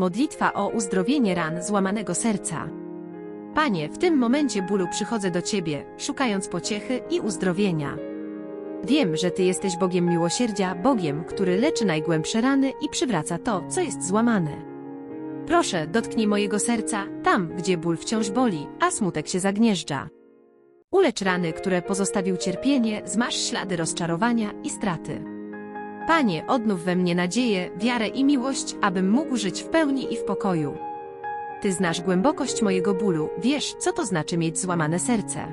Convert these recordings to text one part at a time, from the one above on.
Modlitwa o uzdrowienie ran złamanego serca. Panie, w tym momencie bólu przychodzę do Ciebie, szukając pociechy i uzdrowienia. Wiem, że Ty jesteś Bogiem miłosierdzia, Bogiem, który leczy najgłębsze rany i przywraca to, co jest złamane. Proszę, dotknij mojego serca, tam, gdzie ból wciąż boli, a smutek się zagnieżdża. Ulecz rany, które pozostawił cierpienie, zmasz ślady rozczarowania i straty. Panie, odnów we mnie nadzieję, wiarę i miłość, abym mógł żyć w pełni i w pokoju. Ty znasz głębokość mojego bólu, wiesz, co to znaczy mieć złamane serce.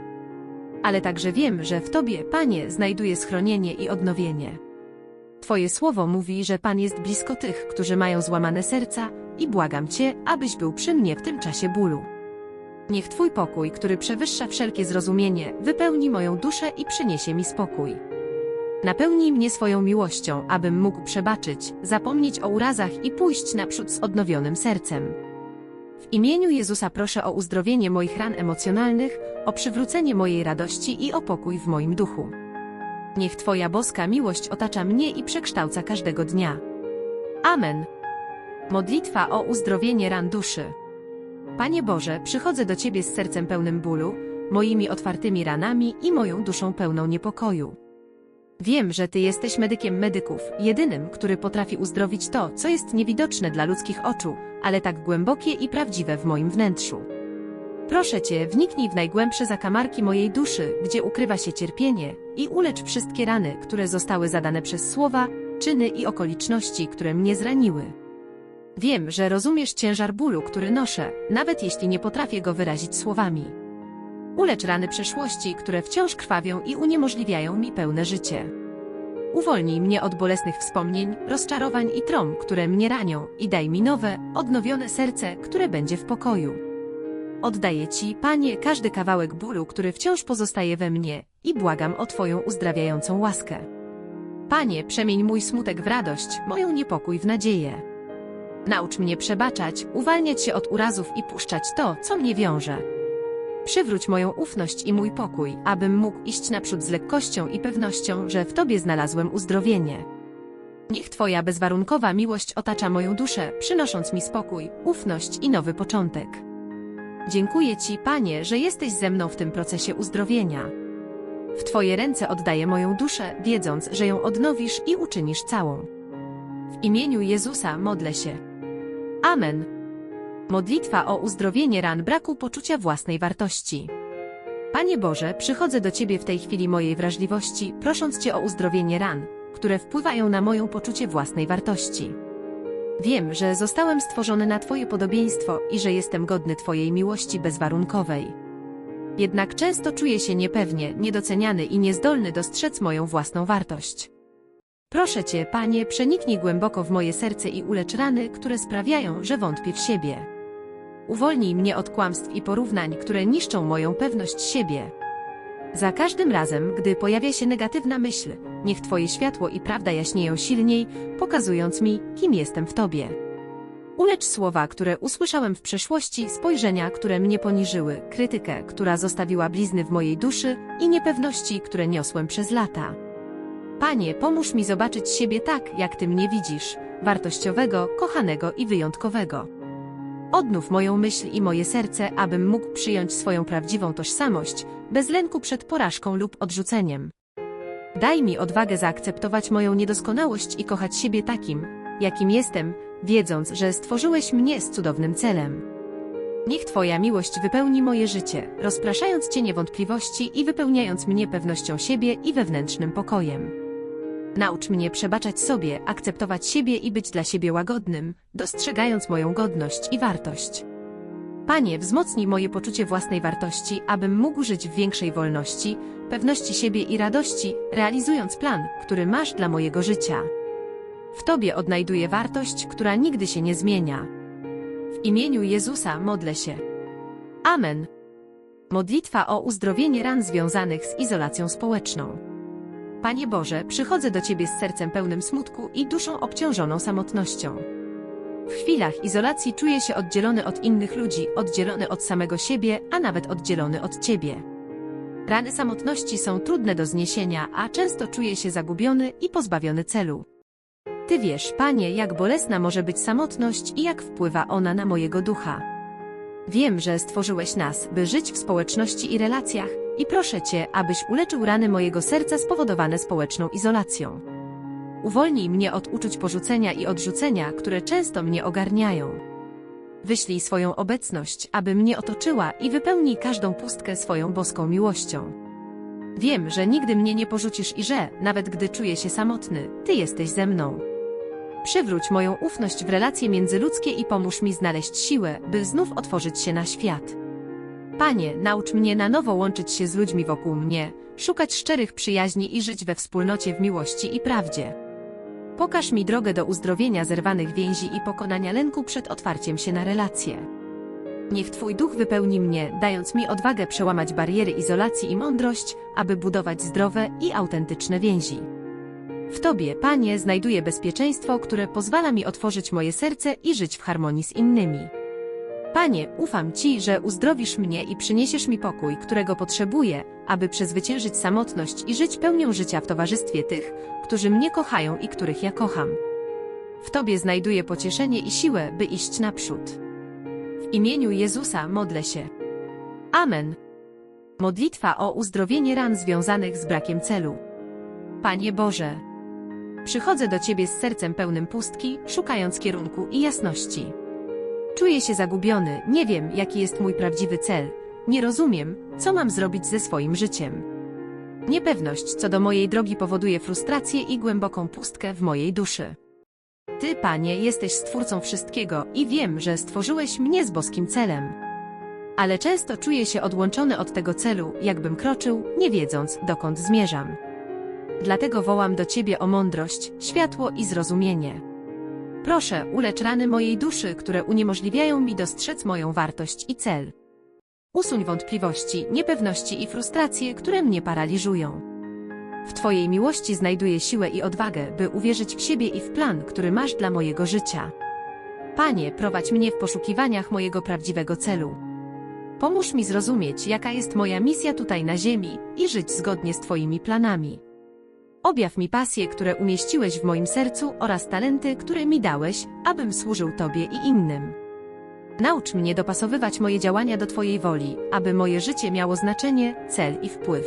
Ale także wiem, że w Tobie, Panie, znajduję schronienie i odnowienie. Twoje słowo mówi, że Pan jest blisko tych, którzy mają złamane serca i błagam Cię, abyś był przy mnie w tym czasie bólu. Niech Twój pokój, który przewyższa wszelkie zrozumienie, wypełni moją duszę i przyniesie mi spokój. Napełnij mnie swoją miłością, abym mógł przebaczyć, zapomnieć o urazach i pójść naprzód z odnowionym sercem. W imieniu Jezusa proszę o uzdrowienie moich ran emocjonalnych, o przywrócenie mojej radości i o pokój w moim duchu. Niech Twoja boska miłość otacza mnie i przekształca każdego dnia. Amen. Modlitwa o uzdrowienie ran duszy. Panie Boże, przychodzę do Ciebie z sercem pełnym bólu, moimi otwartymi ranami i moją duszą pełną niepokoju. Wiem, że Ty jesteś medykiem medyków, jedynym, który potrafi uzdrowić to, co jest niewidoczne dla ludzkich oczu, ale tak głębokie i prawdziwe w moim wnętrzu. Proszę Cię, wniknij w najgłębsze zakamarki mojej duszy, gdzie ukrywa się cierpienie, i ulecz wszystkie rany, które zostały zadane przez słowa, czyny i okoliczności, które mnie zraniły. Wiem, że rozumiesz ciężar bólu, który noszę, nawet jeśli nie potrafię go wyrazić słowami. Ulecz rany przeszłości, które wciąż krwawią i uniemożliwiają mi pełne życie. Uwolnij mnie od bolesnych wspomnień, rozczarowań i trom, które mnie ranią, i daj mi nowe, odnowione serce, które będzie w pokoju. Oddaję Ci, Panie, każdy kawałek bólu, który wciąż pozostaje we mnie, i błagam o Twoją uzdrawiającą łaskę. Panie, przemień mój smutek w radość, moją niepokój w nadzieję. Naucz mnie przebaczać, uwalniać się od urazów i puszczać to, co mnie wiąże. Przywróć moją ufność i mój pokój, abym mógł iść naprzód z lekkością i pewnością, że w Tobie znalazłem uzdrowienie. Niech Twoja bezwarunkowa miłość otacza moją duszę, przynosząc mi spokój, ufność i nowy początek. Dziękuję Ci, Panie, że jesteś ze mną w tym procesie uzdrowienia. W Twoje ręce oddaję moją duszę, wiedząc, że ją odnowisz i uczynisz całą. W imieniu Jezusa modlę się. Amen. Modlitwa o uzdrowienie ran braku poczucia własnej wartości. Panie Boże, przychodzę do Ciebie w tej chwili mojej wrażliwości, prosząc Cię o uzdrowienie ran, które wpływają na moją poczucie własnej wartości. Wiem, że zostałem stworzony na Twoje podobieństwo i że jestem godny Twojej miłości bezwarunkowej. Jednak często czuję się niepewnie, niedoceniany i niezdolny dostrzec moją własną wartość. Proszę Cię, Panie, przeniknij głęboko w moje serce i ulecz rany, które sprawiają, że wątpię w siebie. Uwolnij mnie od kłamstw i porównań, które niszczą moją pewność siebie. Za każdym razem, gdy pojawia się negatywna myśl, niech Twoje światło i prawda jaśnieją silniej, pokazując mi, kim jestem w Tobie. Ulecz słowa, które usłyszałem w przeszłości, spojrzenia, które mnie poniżyły, krytykę, która zostawiła blizny w mojej duszy i niepewności, które niosłem przez lata. Panie, pomóż mi zobaczyć siebie tak, jak Ty mnie widzisz, wartościowego, kochanego i wyjątkowego. Odnów moją myśl i moje serce, abym mógł przyjąć swoją prawdziwą tożsamość, bez lęku przed porażką lub odrzuceniem. Daj mi odwagę zaakceptować moją niedoskonałość i kochać siebie takim, jakim jestem, wiedząc, że stworzyłeś mnie z cudownym celem. Niech Twoja miłość wypełni moje życie, rozpraszając cienie wątpliwości i wypełniając mnie pewnością siebie i wewnętrznym pokojem. Naucz mnie przebaczać sobie, akceptować siebie i być dla siebie łagodnym, dostrzegając moją godność i wartość. Panie, wzmocnij moje poczucie własnej wartości, abym mógł żyć w większej wolności, pewności siebie i radości, realizując plan, który masz dla mojego życia. W Tobie odnajduję wartość, która nigdy się nie zmienia. W imieniu Jezusa modlę się. Amen. Modlitwa o uzdrowienie ran związanych z izolacją społeczną. Panie Boże, przychodzę do Ciebie z sercem pełnym smutku i duszą obciążoną samotnością. W chwilach izolacji czuję się oddzielony od innych ludzi, oddzielony od samego siebie, a nawet oddzielony od Ciebie. Rany samotności są trudne do zniesienia, a często czuję się zagubiony i pozbawiony celu. Ty wiesz, Panie, jak bolesna może być samotność i jak wpływa ona na mojego ducha. Wiem, że stworzyłeś nas, by żyć w społeczności i relacjach, i proszę Cię, abyś uleczył rany mojego serca spowodowane społeczną izolacją. Uwolnij mnie od uczuć porzucenia i odrzucenia, które często mnie ogarniają. Wyślij swoją obecność, aby mnie otoczyła i wypełnij każdą pustkę swoją boską miłością. Wiem, że nigdy mnie nie porzucisz i że, nawet gdy czuję się samotny, Ty jesteś ze mną. Przywróć moją ufność w relacje międzyludzkie i pomóż mi znaleźć siłę, by znów otworzyć się na świat. Panie, naucz mnie na nowo łączyć się z ludźmi wokół mnie, szukać szczerych przyjaźni i żyć we wspólnocie w miłości i prawdzie. Pokaż mi drogę do uzdrowienia zerwanych więzi i pokonania lęku przed otwarciem się na relacje. Niech Twój duch wypełni mnie, dając mi odwagę przełamać bariery izolacji i mądrość, aby budować zdrowe i autentyczne więzi. W Tobie, Panie, znajduję bezpieczeństwo, które pozwala mi otworzyć moje serce i żyć w harmonii z innymi. Panie, ufam Ci, że uzdrowisz mnie i przyniesiesz mi pokój, którego potrzebuję, aby przezwyciężyć samotność i żyć pełnią życia w towarzystwie tych, którzy mnie kochają i których ja kocham. W Tobie znajduję pocieszenie i siłę, by iść naprzód. W imieniu Jezusa modlę się. Amen. Modlitwa o uzdrowienie ran związanych z brakiem celu. Panie Boże, przychodzę do Ciebie z sercem pełnym pustki, szukając kierunku i jasności. Czuję się zagubiony, nie wiem, jaki jest mój prawdziwy cel, nie rozumiem, co mam zrobić ze swoim życiem. Niepewność co do mojej drogi powoduje frustrację i głęboką pustkę w mojej duszy. Ty, Panie, jesteś stwórcą wszystkiego i wiem, że stworzyłeś mnie z boskim celem. Ale często czuję się odłączony od tego celu, jakbym kroczył, nie wiedząc, dokąd zmierzam. Dlatego wołam do Ciebie o mądrość, światło i zrozumienie. Proszę, ulecz rany mojej duszy, które uniemożliwiają mi dostrzec moją wartość i cel. Usuń wątpliwości, niepewności i frustracje, które mnie paraliżują. W Twojej miłości znajduję siłę i odwagę, by uwierzyć w siebie i w plan, który masz dla mojego życia. Panie, prowadź mnie w poszukiwaniach mojego prawdziwego celu. Pomóż mi zrozumieć, jaka jest moja misja tutaj na Ziemi i żyć zgodnie z Twoimi planami. Objaw mi pasje, które umieściłeś w moim sercu oraz talenty, które mi dałeś, abym służył Tobie i innym. Naucz mnie dopasowywać moje działania do Twojej woli, aby moje życie miało znaczenie, cel i wpływ.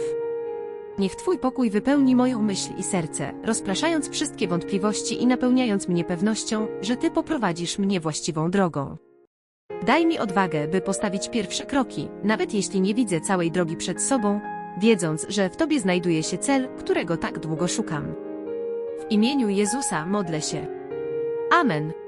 Niech Twój pokój wypełni moją myśl i serce, rozpraszając wszystkie wątpliwości i napełniając mnie pewnością, że Ty poprowadzisz mnie właściwą drogą. Daj mi odwagę, by postawić pierwsze kroki, nawet jeśli nie widzę całej drogi przed sobą, wiedząc, że w Tobie znajduje się cel, którego tak długo szukam. W imieniu Jezusa modlę się. Amen.